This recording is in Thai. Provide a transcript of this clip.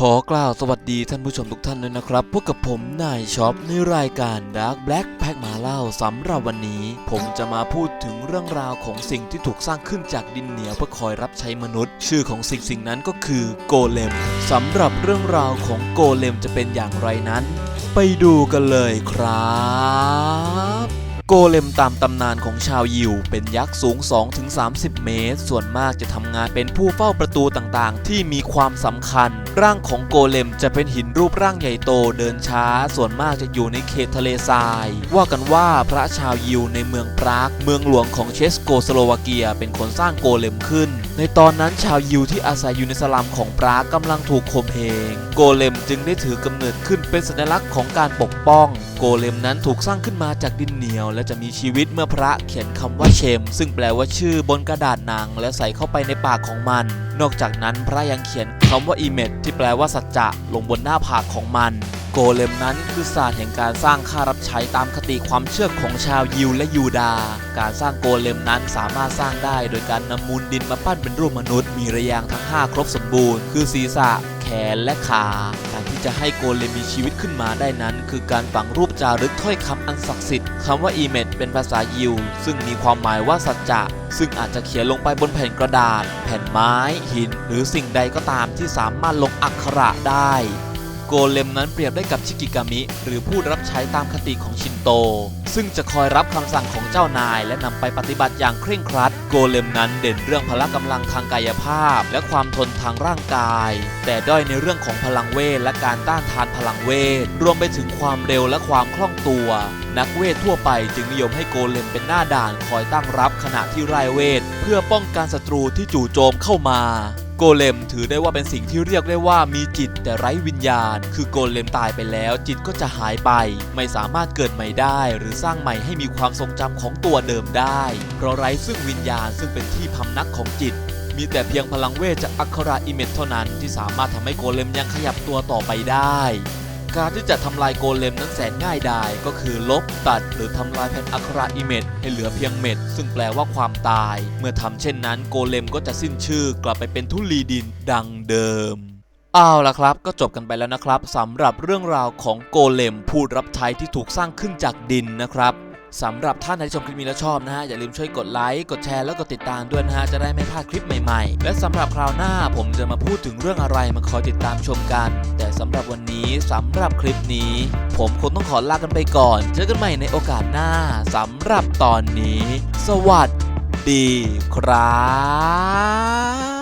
ขอกล่าวสวัสดีท่านผู้ชมทุกท่านด้วยนะครับ พวกกับผมนายช็อปในรายการ Dark Black Pack มาเล่าสำหรับวันนี้ ผมจะมาพูดถึงเรื่องราวของสิ่งที่ถูกสร้างขึ้นจากดินเหนียวเพื่อคอยรับใช้มนุษย์ ชื่อของสิ่งสิ่งนั้นก็คือโกเลมสำหรับเรื่องราวของโกเลมจะเป็นอย่างไรนั้น ไปดูกันเลยครับ โกเลมตามตำนานของชาวยิว เป็นยักษ์สูง 2-30 เมตร ส่วนมากจะทำงานเป็นผู้เฝ้าประตูต่างๆ ที่มีความสำคัญ ร่างของโกเลมจะเป็นหินรูปร่างใหญ่โตเดินช้า ส่วนมากจะอยู่ในเขตทะเลทราย ว่ากันว่าพระชาวยิวในเมืองปราก เมืองหลวงของเชสโกสโลวาเกีย เป็นคนสร้างโกเลมขึ้น ในตอนนั้นชาวยิวที่อาศัยอยู่ในสลัมของปรากกำลังถูกข่มเหงโกเลมจึงได้ถือกำเนิดขึ้นเป็นสัญลักษณ์ของการปกป้อง โกเลมนั้นถูกสร้างขึ้นมาจากดินเหนียวและจะมีชีวิตเมื่อพระเขียนคำว่าเชม ซึ่งแปลว่าชื่อบนกระดาษหนัง และใส่เข้าไปในปากของมัน นอกจากนั้นพระยังเขียนคำว่าอีเมตที่แปลว่าสัจจะลงบนหน้าผากของมัน โกเลมนั้นคือศาสตร์แห่งการสร้างค่ารับใช้ตามคติความเชื่อของชาวยิวและยูดา การสร้างโกเลมนั้นสามารถสร้างได้โดยการนำมูลดินมาปั้นเป็นรูปมนุษย์ มีระยางทั้ง 5 ครบสมบูรณ์ คือศีรษะ แขนและขา จะให้โกเลมมีชีวิตขึ้นมาได้นั้น คือการฝังรูปจารึกถ้อยคำอันศักดิ์สิทธิ์คำว่าอีเมดเป็นภาษายิว ซึ่งมีความหมายว่าสัจจะ ซึ่งอาจจะเขียนลงไปบนแผ่นกระดาษ แผ่นไม้ หิน หรือสิ่งใดก็ตามที่สามารถลงอักขระได้ เลมนั้นเปรียบได้กับชิกิกามิ หรือผู้รับใช้ตามคติของชินโต ซึ่งจะคอยรับคำสั่งของเจ้านาย และนำไปปฏิบัติอย่างเคร่งครัด โกเลมนั้นเด่นเรื่องพละกำลังทางกายภาพ และความทนทางร่างกาย แต่ด้อยในเรื่องของพลังเวทและการต้านทานพลังเวท รวมไปถึงความเร็วและความคล่องตัว นักเวททั่วไปจึงนิยมให้โกเลมเป็นหน้าด่านคอยตั้งรับขณะที่ไร้เวท เพื่อป้องกันศัตรูที่จู่โจมเข้ามา โกเลมถือได้ว่าเป็นสิ่งที่เรียกได้ว่ามีจิตแต่ไร้วิญญาณ คือโกเลมตายไปแล้ว จิตก็จะหายไป ไม่สามารถเกิดใหม่ได้ หรือสร้างใหม่ให้มีความทรงจำของตัวเดิมได้ เพราะไร้ซึ่งวิญญาณซึ่งเป็นที่พำนักของจิต มีแต่เพียงพลังเวทจากอัคราอิเมทเท่านั้นที่สามารถทำให้โกเลมยังขยับตัวต่อไปได้ การที่จะทำลายโกเลมนั้นแสนง่ายดายก็คือลบตัดหรือทำลายแผ่นอัคราอิเมทให้เหลือเพียงเม็ดซึ่งแปลว่าความตาย เมื่อทำเช่นนั้นโกเลมก็จะสิ้นชื่อกลับไปเป็นทุลีดินดังเดิมเอาละครับก็จบกันไปแล้วนะครับสำหรับเรื่องราวของโกเลมผู้รับใช้ที่ถูกสร้างขึ้นจากดินนะครับ สำหรับท่านที่ชมคลิปนี้แล้วชอบนะฮะ อย่าลืมช่วยกดไลค์ กดแชร์แล้วก็ติดตามด้วยนะฮะ จะได้ไม่พลาดคลิปใหม่ๆ และสำหรับคราวหน้าผมจะมาพูดถึงเรื่องอะไรมาคอยติดตามชมกัน แต่สำหรับวันนี้สำหรับคลิปนี้ ผมคงต้องขอลากันไปก่อน เจอกันใหม่ในโอกาสหน้าสำหรับตอนนี้ สวัสดีครับ